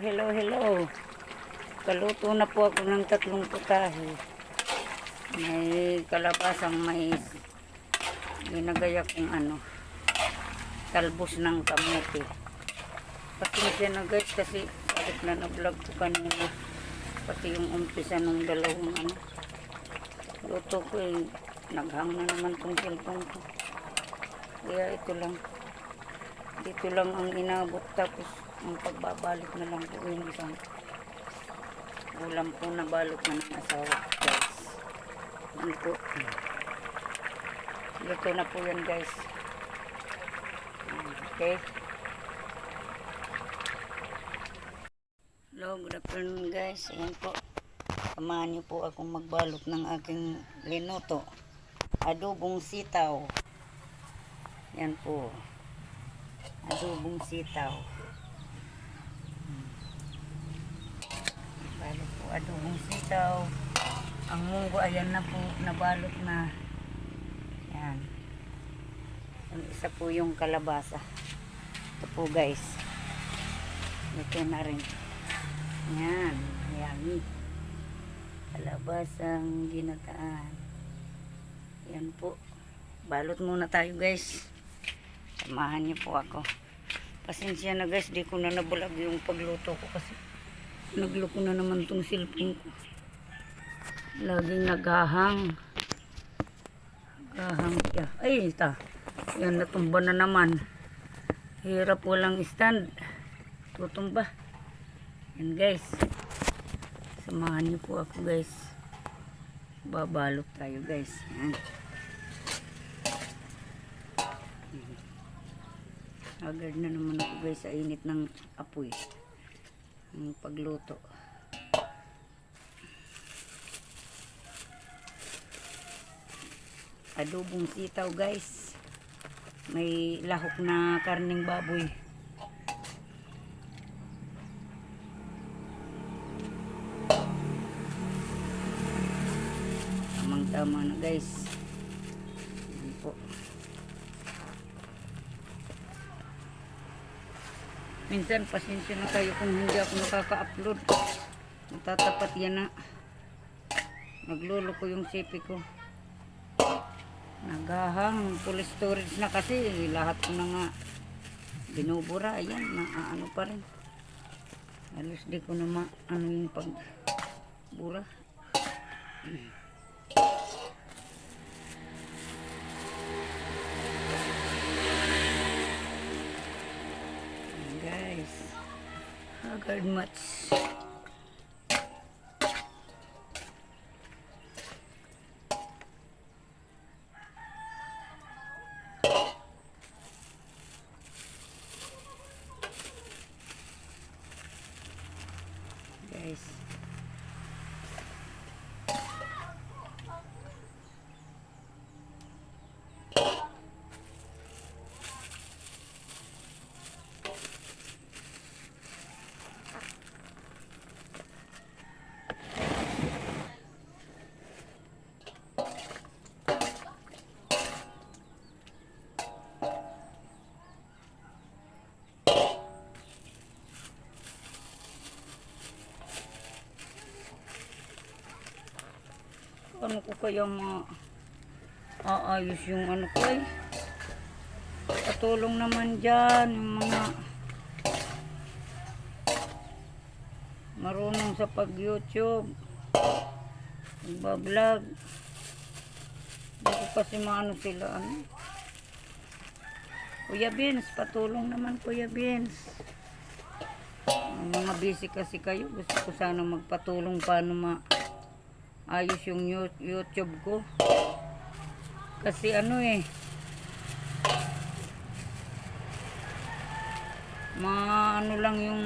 hello, hello. Kaluto na po ako ng tatlong putahe. May kalabasang mais. Ginagaya kong ano, talbos ng kamote. Pasensya na guys kasi salit na na-vlog ko kanina. Pati yung umpisa ng dalawang ano. Luto ko eh, naghang na naman tong cellphone ko. Kaya ito lang. Dito lang ang inabot tapos ang pagbabalik na lang po yung isang ulam po na balot na ng asawa guys. Ano po? Luto na po yan guys. Okay. Hello, good afternoon guys. Ayan po. Samahan niyo po akong magbalot ng aking linuto. Adobong sitaw. Yan po. Adobong sitaw. Hmm. Balot po adobong sitaw. Ang munggo ayan na po nabalot na. Yan. Yung isa po yung kalabasa. Ito po guys. Ito na rin. Yan. Yummy. Kalabasang ginataan. Yan po. Balot muna tayo guys. Samahan niyo po ako. Pasensya na guys, di ko na nabulag yung pagluto ko kasi nagloko na naman tong cellphone ko. Laging naghahang. Naghahang siya. Ay, ita. Yan, natumba na naman. Hirap walang stand. Tutumba. Yan guys. Samahan niyo po ako guys. Babalot tayo guys. Yan. Agad na naman ako guys sa init ng apoy. Ang pagluto. Adobong sitaw guys. May lahok na karning baboy. Tamang tama na guys. Yan po. Minsan pasensya na kayo kung hindi ako nakaka-upload. Natatapat yan na. Naglolo yung sipi ko. Nagahang full storage na kasi lahat ko na nga binubura. Ayan, ano pa rin. Halos di ko na ma ano yung pagbura. Guys, agad much. Guys. Ano ko kaya ma aayos yung ano ko eh. Patulong naman dyan yung mga marunong sa pag-YouTube. Nagbablog. Hindi ko kasi maano sila ano. Kuya Vince, patulong naman Kuya Vince. Mga busy kasi kayo, gusto ko sana magpatulong paano ma ayos yung Yu- YouTube ko. Kasi ano eh, ma ano lang yung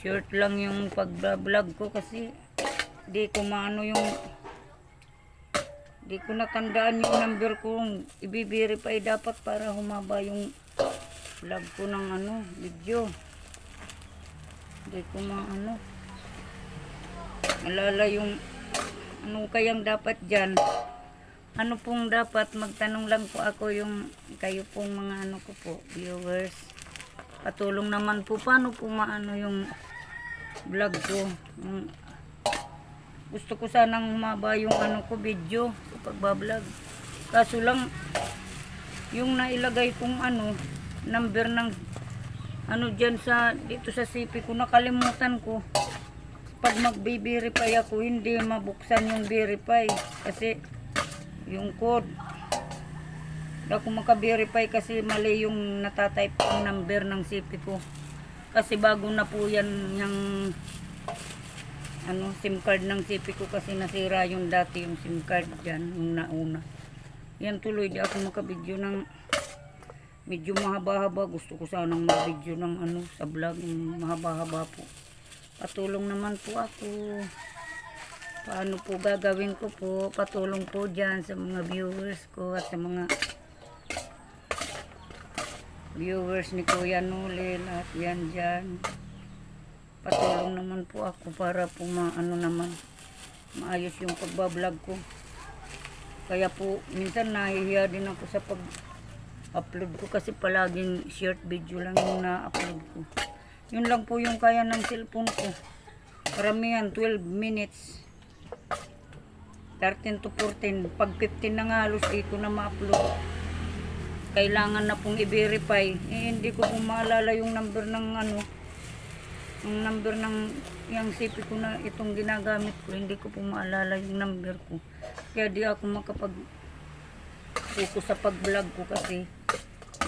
short lang yung pag-vlog ko kasi di ko maano yung di ko natandaan yung number kong i-verify dapat para humaba yung vlog ko ng ano, video. Di ko maano. Alala yung anong kayang dapat dyan. Ano pong dapat magtanong lang po ako yung kayo pong mga ano ko po, viewers. Patulong naman po, paano po maano yung vlog ko. Gusto ko sanang maba yung ano ko video pagbablog. Kaso lang, yung nailagay kong ano, number ng ano dyan sa, dito sa CP ko, nakalimutan ko. Pag mag-verify ako, hindi mabuksan yung verify. Kasi, yung code. Hindi ako maka-verify kasi mali yung natatype kong number ng CP ko. Kasi bago na po yan yung ano, SIM card ng CP ko kasi nasira yung dati yung SIM card dyan, yung nauna. Yan tuloy, di ako makabidyo ng medyo mahaba-haba. Gusto ko sanang mag-video ng ano, sa vlog, yung mahaba-haba po. Patulong naman po ako. Paano po gagawin ko po? Patulong po dyan sa mga viewers ko at sa mga viewers ni Kuya Nulil at yan dyan. Patulong naman po ako para po maano naman maayos yung pagbablog ko. Kaya po minsan nahihiya din ako sa pag upload ko kasi palaging short video lang yung na-upload ko. Yun lang po yung kaya ng cellphone ko. Karamihan 12 minutes. 13 to 14. Pag 15 na nga halos di na ma-upload. Kailangan na pong i-verify. Eh, hindi ko po maalala yung number ng ano, yung number ng yung CP ko na itong ginagamit ko. Hindi ko po maalala yung number ko. Kaya di ako makapag focus sa pag-vlog ko kasi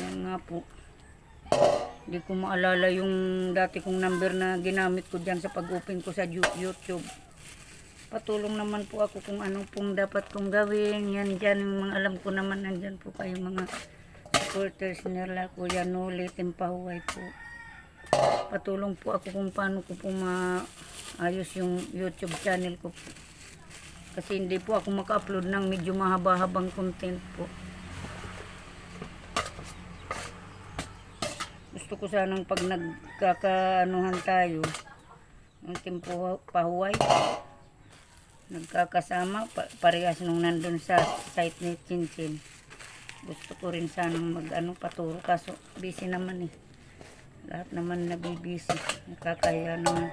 yan nga po. Hindi ko maalala yung dati kong number na ginamit ko dyan sa pag-open ko sa YouTube. Patulong naman po ako kung ano pong dapat kong gawin. Yan dyan, yung mga alam ko naman nandyan po kayo mga supporters nila. Kuya Noli, Timpahuay po. Patulong po ako kung paano ko po maayos yung YouTube channel ko po. Kasi hindi po ako maka-upload ng medyo mahaba-habang content po. Gusto ko sanang pag nagkakaanuhan tayo, yung timpo pahuway, nagkakasama, pa, parehas nung nandun sa site ni Chinchin. Gusto ko rin sanang mag ano, paturo, kaso busy naman eh. Lahat naman nabibisi, nakakaya naman.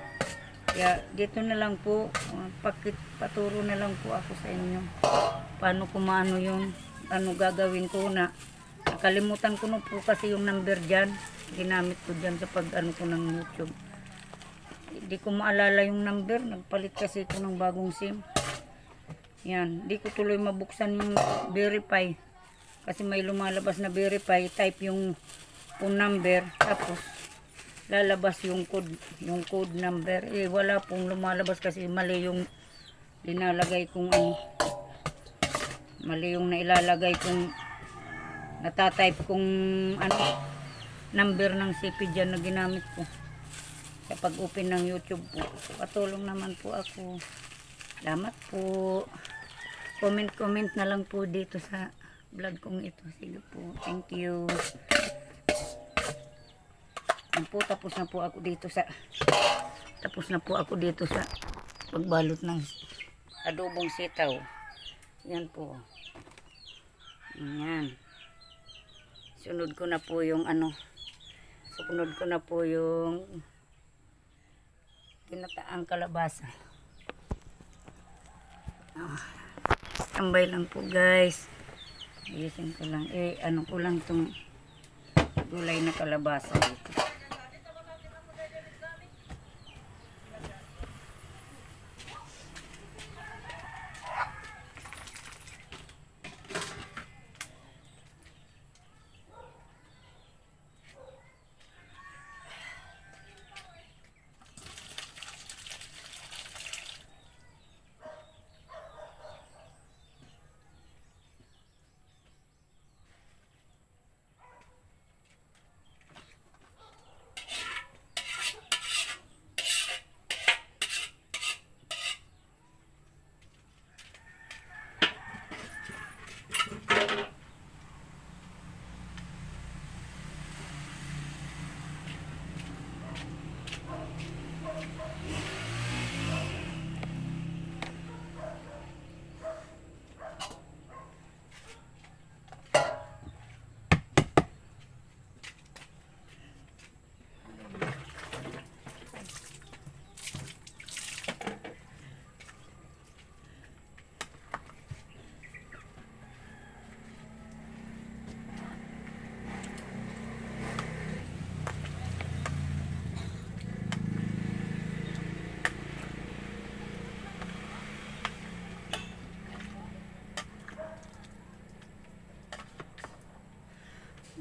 Kaya dito na lang po, uh, pakit, paturo na lang po ako sa inyo. Paano ko maano yung ano gagawin ko na nakalimutan ko na po kasi yung number dyan. Ginamit ko dyan sa pag ano ko ng YouTube. Hindi ko maalala yung number. Nagpalit kasi ko ng bagong SIM. Yan. Hindi ko tuloy mabuksan yung verify. Kasi may lumalabas na verify. Type yung phone number. Tapos lalabas yung code, yung code number. Eh, wala pong lumalabas kasi mali yung linalagay kong ano. Mali yung nailalagay kong natatype kong ano, number ng CP dyan na ginamit ko. Sa pag-open ng YouTube po. Patulong naman po ako. Salamat po. Comment-comment na lang po dito sa vlog kong ito. Sige po. Thank you. Yan po, tapos na po ako dito sa tapos na po ako dito sa pagbalot ng adobong sitaw. Yan po. Yan. Sunod ko na po yung ano. Sunod ko na po yung tinataang kalabasa. Ah, tambay lang po guys. Ayusin ko lang. Eh, ano ko lang tong gulay na kalabasa dito.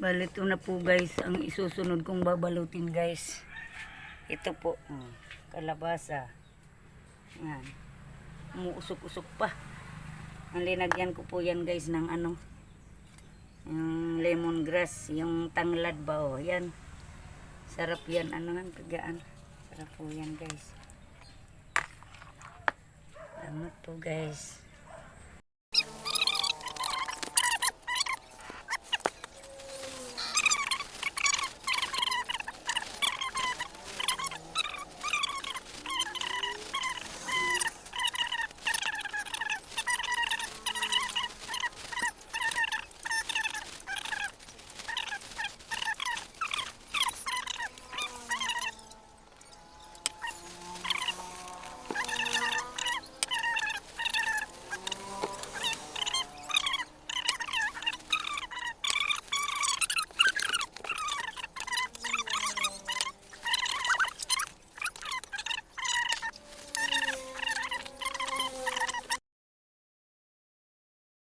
Bali, ito na po guys, ang isusunod kong babalutin guys. Ito po, oh, kalabasa. Yan. Umuusok-usok pa. Ang linagyan ko po yan guys ng ano, yung lemongrass, yung tanglad ba oh, yan. Sarap yan, ano nga, kagaan. Sarap po yan guys. Ano to guys.